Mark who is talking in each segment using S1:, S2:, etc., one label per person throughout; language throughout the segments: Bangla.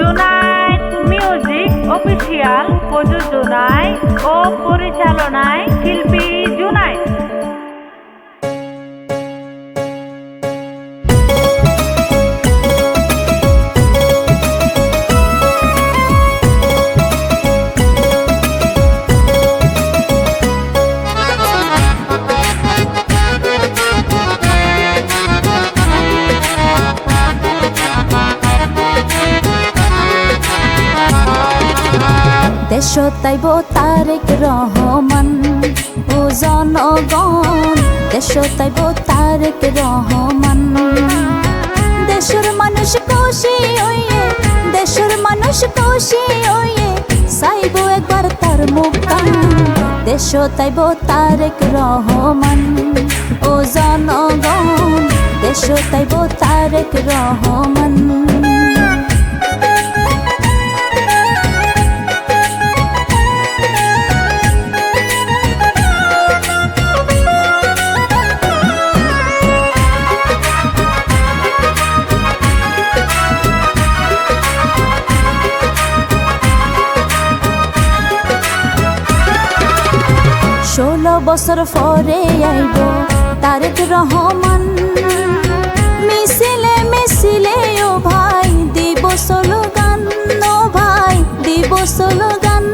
S1: জুনাইদ মিউজিক অফিসিয়াল প্রযোজনায় ও পরিচালনায় শিল্পী
S2: দেশ তাইব তারেক রহমান। ও জনগণ দেশ তাইব তারেক রহমান দেশের মানুষ খুশি হইয়ে দেশের মানুষ খুশি হইয়ে চাইব একবার তার মুখান দেশ তাইব তারেক রহমান ও জনগণ দেশ তাইব তারেক রহমান বছর পরে আইব। তারেক রহমান মিছিলে মিছিলে, ও ভাই দিব স্লোগান, ও ভাই দিব স্লোগান।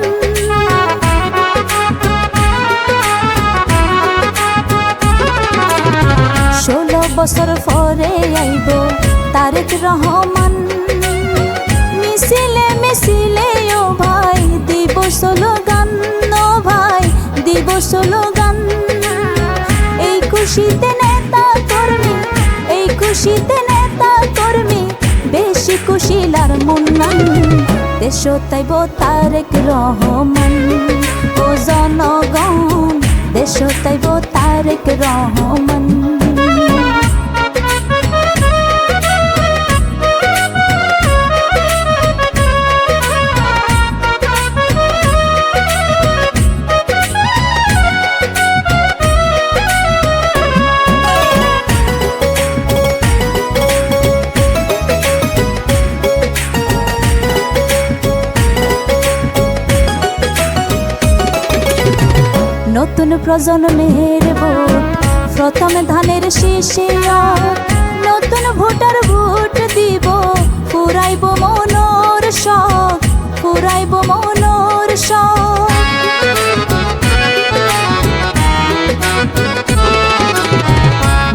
S2: ষোলো বছর পরে আইব তারেক রহমান। মিছিলে মিছিলে, ও ভাই দিব স্লোগান। স্লোগান, এই খুশিতে নেতা কর্মী, এই খুশিতে নেতা কর্মী, বেশি খুশিলার মুন্নান দেশ তাইব তারেক রহমান। ও জনগণ দেশ তাইব তারেক রহমান। নতুন প্রজন্মের ভোট। প্রথমে ধানের শীষে নতুন ভোটার ভোট দিব। ফুরাইব মনোর শখ, ফুরাইব মনোর শখ।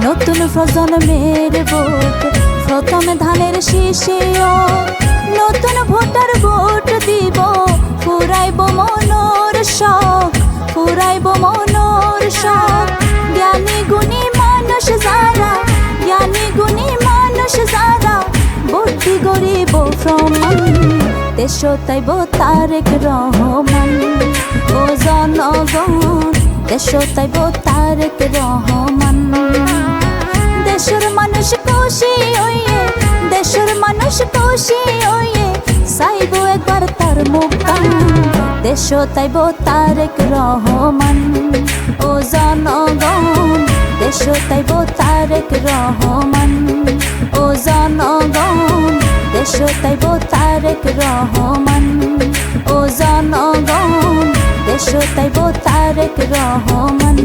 S2: নতুন প্রজন্মের ভোট, প্রথমে ধানের শীষে নতুন ভোটার ভোট দিব। গরিব প্রমাণ দেশ তাইব তারেক রহমান। ও জনগণ, দেশ তাইব তারেক রহমান। দেশের মানুষ খুশি হইয়ে, দেশের মানুষ খুশি হইয়ে চাইব একবার তার মুখান দেশ তাইব তারেক রহমান। ও জনগণ, দেশ তাইব তারেক রহমান। তারেক রহমান। ও জনগণ দেশ তাইব তারেক রহমান।